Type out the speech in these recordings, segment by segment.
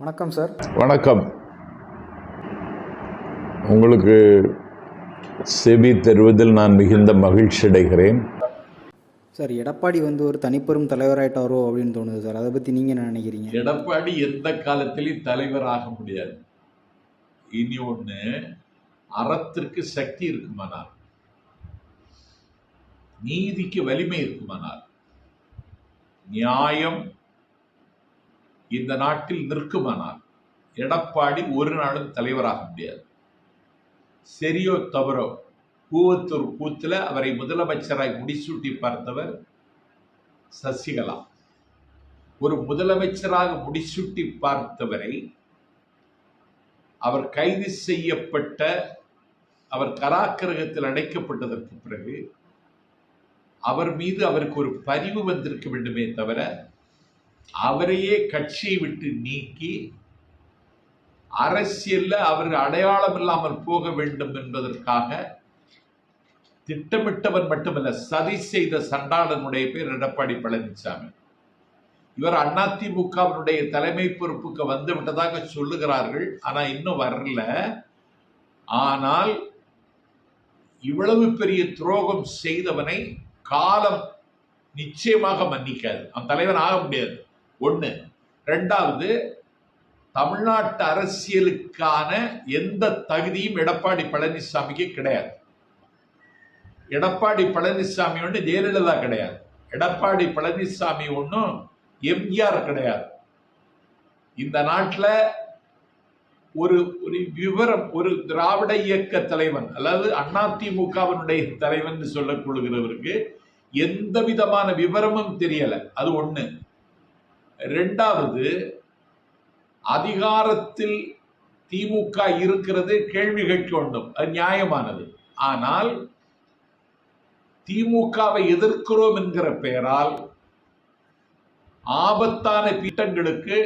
வணக்கம் சார் வணக்கம். உங்களுக்கு செவி தருவதில் நான் மிகுந்த மகிழ்ச்சி அடைகிறேன். சார் எடப்பாடி வந்து ஒரு தனிப்பெரும் தலைவராயிட்டாரோ அப்படின்னு தோணுது சார் அதை பற்றி நீங்கள் என்ன நினைக்கிறீங்க? எடப்பாடி எந்த காலத்திலையும் தலைவர் ஆக முடியாது. இனி ஒண்ணு அறத்திற்கு சக்தி இருக்குமானால் நீதிக்கு வலிமை இருக்குமானால் நியாயம் இந்த நாட்டில் நிற்குமானால் எடப்பாடி ஒரு நாளும் தலைவராக முடியாது. சரியோ தவறோ கூவத்தூர் கூத்துல அவரை முதலமைச்சராய் முடிசூட்டி பார்த்தவர் சசிகலா. ஒரு முதலமைச்சராக முடிசூட்டி பார்த்தவரை அவர் கைது செய்யப்பட்ட அவர் கராக்கிரகத்தில் அடைக்கப்பட்டதற்கு பிறகு அவர் மீது அவருக்கு ஒரு பரிவு வந்திருக்க வேண்டுமே தவிர அவரையே கட்சியை விட்டு நீக்கி அரசியல்ல அவர் அடையாளம் இல்லாமல் போக வேண்டும் என்பதற்காக திட்டமிட்டவர் மட்டுமல்ல சதி செய்த சண்டாளனுடைய பேர் எடப்பாடி பழனிசாமி இவர் அதிமுகவினுடைய தலைமை பொறுப்புக்கு வந்து விட்டதாக சொல்லுகிறார்கள் ஆனா இன்னும் வரல. ஆனால் இவ்வளவு பெரிய துரோகம் செய்தவனை காலம் நிச்சயமாக மன்னிக்காது. அவன் தலைவன் ஆக முடியாது. ஒன்று ரெண்டாவது தமிழ்நாட்டு அரசியலுக்கான எந்த தகுதியும் எடப்பாடி பழனிசாமிக்கு கிடையாது. எடப்பாடி பழனிசாமி ஒன்று ஜெயலலிதா கிடையாது. எடப்பாடி பழனிசாமி ஒன்றும் எம்ஜிஆர் கிடையாது. இந்த நாட்டில் ஒரு ஒரு விவரம் ஒரு திராவிட இயக்க தலைவன் அதாவது அதிமுகவினுடைய தலைவன் சொல்லக்கொள்கிறவருக்கு எந்த விதமான விவரமும் தெரியலை. அது ஒன்று ரெண்டாவது அதிகாரத்தில் திமுக இருக்கிறது கேள்வி கேட்க வேண்டும். அது நியாயமானது. ஆனால் திமுகவை எதிர்க்கிறோம் என்கிற பெயரால் ஆபத்தான திட்டங்களுக்கு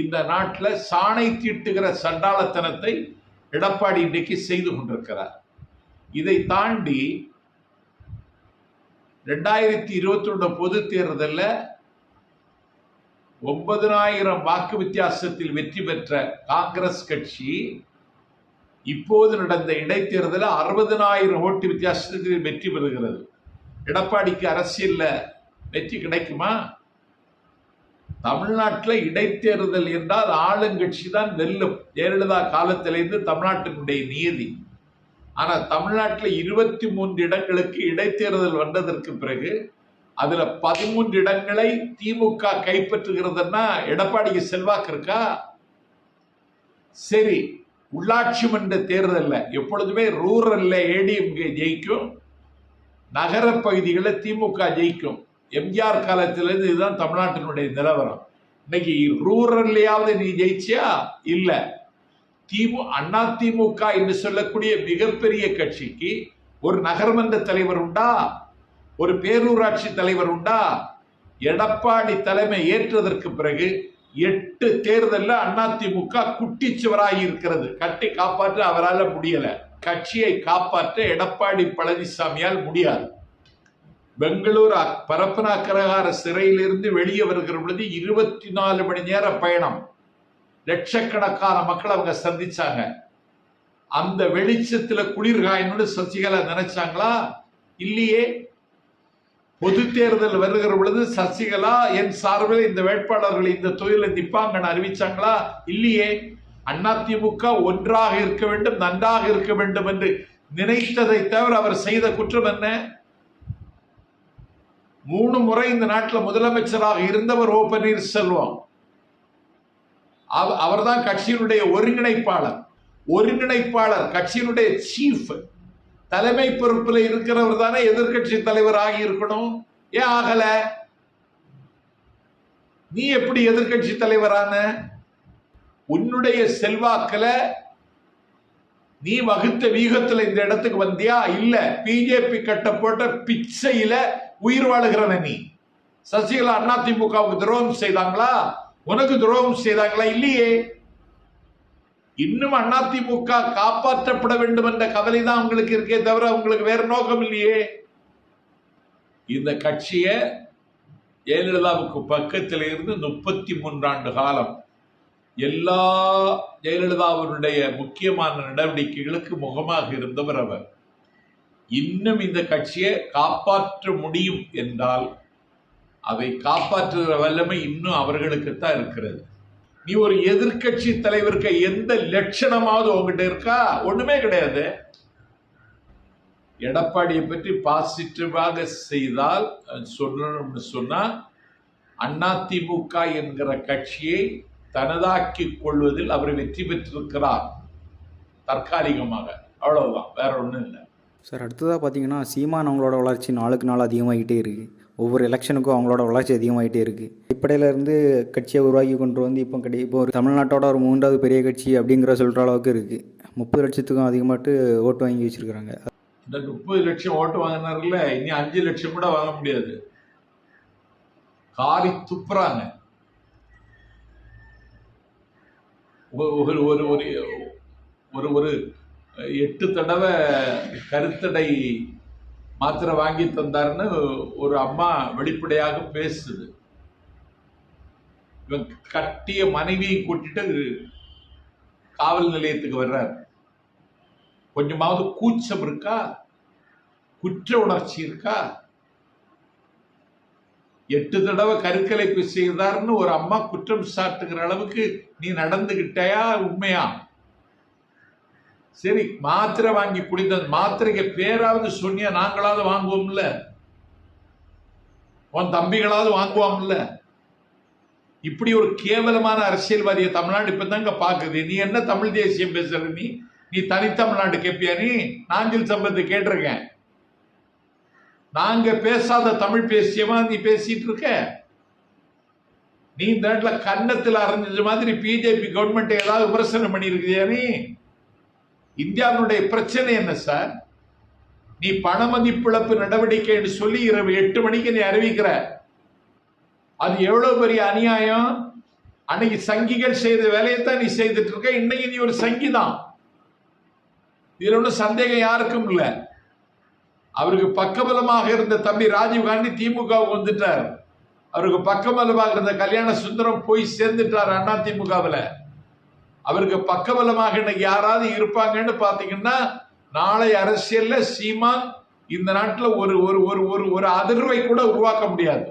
இந்த நாட்டில் சாணை தீட்டுகிற சண்டாளத்தனத்தை எடப்பாடி இன்றைக்கு செய்து கொண்டிருக்கிறார். இதை தாண்டி ரெண்டாயிரத்தி இருபத்தி ரெண்டு பொது தேர்தலில் ஒன்பதனாயிரம் வாக்கு வித்தியாசத்தில் வெற்றி பெற்ற காங்கிரஸ் கட்சி இப்போது நடந்த இடைத்தேர்தலில் அறுபதனாயிரம் ஓட்டு வித்தியாசத்தில் வெற்றி பெறுகிறது. எடப்பாடிக்கு அரசியலில் வெற்றி கிடைக்குமா? தமிழ்நாட்டில் இடைத்தேர்தல் என்றால் ஆளுங்கட்சி தான் வெல்லும். ஜெயலலிதா காலத்திலேருந்து தமிழ்நாட்டினுடைய நியதி ஆனால் தமிழ்நாட்டில் இருபத்தி மூன்று இடங்களுக்கு இடைத்தேர்தல் வந்ததற்கு பிறகு அதுல பதிமூன்று இடங்களை திமுக கைப்பற்றுகிறதுன்னா எடப்பாடிக்கு செல்வாக்கு இருக்கா? சரி உள்ளாட்சி மன்ற தேர்தலில் எப்பொழுதுமே ரூரல்ல ஏடிஎம்கே ஜெயிக்கும். நகர பகுதிகளில் திமுக ஜெயிக்கும். எம்ஜிஆர் காலத்திலிருந்து இதுதான் தமிழ்நாட்டினுடைய நிலவரம். இன்னைக்கு ரூரல்லையாவது நீ ஜெயிச்சியா? இல்ல. திமு அண்ணா திமுக என்று சொல்லக்கூடிய மிகப்பெரிய கட்சிக்கு ஒரு நகர்மன்ற தலைவர் உண்டா? ஒரு பேரூராட்சி தலைவர் உண்டா? எடப்பாடி தலைமை ஏற்றதற்கு பிறகு எட்டு தேர்தலில் அதிமுக குட்டிச்சுவராகி இருக்கிறது. கட்டி காப்பாற்ற அவரால் முடியல. கட்சியை காப்பாற்ற எடப்பாடி பழனிசாமியால் முடியாது. பெங்களூர் பரப்பனாக்கரகார பரப்பன சிறையிலிருந்து வெளியே வருகிற பொழுது இருபத்தி நாலு மணி நேர பயணம். லட்சக்கணக்கான மக்கள் அவங்க சந்திச்சாங்க. அந்த வெளிச்சத்துல குளிர் காயணும்னு சசிகலா நினைச்சாங்களா? இல்லையே. பொது தேர்தல் வருகிற பொழுது சசிகலா என் சார்பில் இந்த வேட்பாளர்கள் இந்த தொழிலை நிற்பாங்கன்னு அறிவிச்சாங்களா? இல்லையே. அதிமுக ஒன்றாக இருக்க வேண்டும் நன்றாக இருக்க வேண்டும் என்று நினைத்ததை தவிர அவர் செய்த குற்றம் என்ன? மூணு முறை இந்த நாட்டில் முதலமைச்சராக இருந்தவர் ஓ பன்னீர்செல்வம். அவர் அவர்தான் கட்சியினுடைய ஒருங்கிணைப்பாளர். ஒருங்கிணைப்பாளர் கட்சியினுடைய சீஃப் தலைமை பொறுப்பில் இருக்கிறவர் தானே எதிர்க்கட்சி தலைவர் ஆகி இருக்கணும். ஏன் ஆகல? நீ எப்படி எதிர்க்கட்சி தலைவரான? உன்னுடைய செல்வாக்கில் நீ வகுத்த வியூகத்தில் இந்த இடத்துக்கு வந்தியா? இல்ல. பிஜேபி கட்ட போட்ட பிச்சையில உயிர் வாழுகிறவன் நீ. சசிகலா அதிமுகவுக்கு துரோகம் செய்தாங்களா? உனக்கு துரோகம் செய்தாங்களா? இல்லையே. இன்னும் அதிமுக காப்பாற்றப்பட வேண்டும் என்ற கவலை தான் உங்களுக்கு இருக்கே தவிர உங்களுக்கு வேற நோக்கம் இல்லையே. இந்த கட்சியை ஜெயலலிதாவுக்கு பக்கத்தில் இருந்து முப்பத்தி மூன்றாண்டு காலம் எல்லா ஜெயலலிதாவினுடைய முக்கியமான நடவடிக்கைகளுக்கு முகமாக இருந்தவர் அவர். இன்னும் இந்த கட்சியை காப்பாற்ற முடியும் என்றால் அதை காப்பாற்றுகிற வல்லமை இன்னும் அவர்களுக்குத்தான் இருக்கிறது. நீ ஒரு எதிர்க்கட்சி தலைவருக்கு எந்த லட்சணமாவது உங்ககிட்ட இருக்கா? ஒண்ணுமே கிடையாது. எடப்பாடியை பற்றி பாசிட்டிவாக செய்தால் சொல்லணும்னு சொன்னா அதிமுக என்கிற கட்சியை தனதாக்கி கொள்வதில் அவர் வெற்றி பெற்றிருக்கிறார். தற்காலிகமாக. அவ்வளவுதான். வேற ஒன்றும் இல்லை. சார் அடுத்ததாக பார்த்தீங்கன்னா சீமான் அவங்களோட வளர்ச்சி நாளுக்கு நாள் அதிகமாகிட்டே இருக்குது ஒவ்வொரு எலெக்ஷனுக்கும் அவங்களோட வளர்ச்சி அதிகமாகிட்டே இருக்குது அடிப்படையில இருந்து கட்சியை உருவாக்கி கொண்டு வந்து இப்போ கிடை இப்போ ஒரு தமிழ்நாட்டோட ஒரு மூன்றாவது பெரிய கட்சி அப்படிங்கிற சொல்கிற அளவுக்கு இருக்குது முப்பது லட்சத்துக்கும் அதிகமாட்டு ஓட்டு வாங்கி வச்சுருக்குறாங்க. இந்த முப்பது லட்சம் ஓட்டு வாங்கினார்ல இனி அஞ்சு லட்சம் கூட வாங்க முடியாது. காரி துப்புறாங்க. ஒரு ஒரு ஒரு ஒரு ஒரு எட்டு தடவை கருத்தடை மாத்திரை வாங்கி தந்தாருன்னு ஒரு அம்மா வெளிப்படையாக பேசுது. இவன் கட்டிய மனைவியை கூட்டிட்டு காவல் நிலையத்துக்கு வர்றார். கொஞ்சமாவது கூச்சம் இருக்கா? குற்ற உணர்ச்சி இருக்கா? எட்டு தடவை கருக்கலைப்பு செய்தார்னு ஒரு அம்மா குற்றம் சாட்டுகிற அளவுக்கு நீ நடந்துகிட்டயா? உண்மையா? சரி மாத்திரை வாங்கி குடித்தது மாத்திரைக்கு பேராவது சொன்னியா நாங்களாவது வாங்குவோம்ல? உன் தம்பிகளாவது வாங்குவோம்ல? இப்படி ஒரு கேவலமான அரசியல்வாதியை தமிழ்நாடு இப்பதாங்க பார்க்குது. நீ என்ன தமிழ் தேசியம் பேசுற நீ? நீ தனித்தமிழ்நாடு கேட்பியா நீ? நாஞ்சில் சம்பந்த கேட்டிருக்கேன். நாங்க பேசாத தமிழ் பேசியமா நீ பேசிட்டு இருக்க? நீ இந்த இடத்துல கன்னத்தில் அரைஞ்ச மாதிரி பிஜேபி கவர்மெண்ட் ஏதாவது விமர்சனம் பண்ணியிருக்கியா நீ? இந்தியாவினுடைய பிரச்சனை என்ன சார்? நீ பண மதிப்பிழப்பு நடவடிக்கைன்னு சொல்லி இரவு எட்டு மணிக்கு நீ அறிவிக்கிற. அது எவ்வளவு பெரிய அநியாயம்? அன்னைக்கு சங்கிகள் செய்த வேலையைத்தான் நீ செய்துட்டு இருக்க இன்னைக்கு நீ ஒரு சங்கி தான் இதுல ஒன்றும் சந்தேகம் யாருக்கும் இல்லை. அவருக்கு பக்கபலமாக இருந்த தம்பி ராஜீவ் காந்தி திமுகவுக்கு வந்துட்டார். அவருக்கு பக்கபலமாக இருந்த கல்யாண சுந்தரம் போய் சேர்ந்துட்டார் அண்ணா திமுகவில். அவருக்கு பக்கபலமாக இன்னைக்கு யாராவது இருப்பாங்கன்னு பார்த்தீங்கன்னா நாளை அரசியல்ல சீமான் இந்த நாட்டில் ஒரு ஒரு ஒரு ஒரு ஒரு அதிர்வை கூட உருவாக்க முடியாது.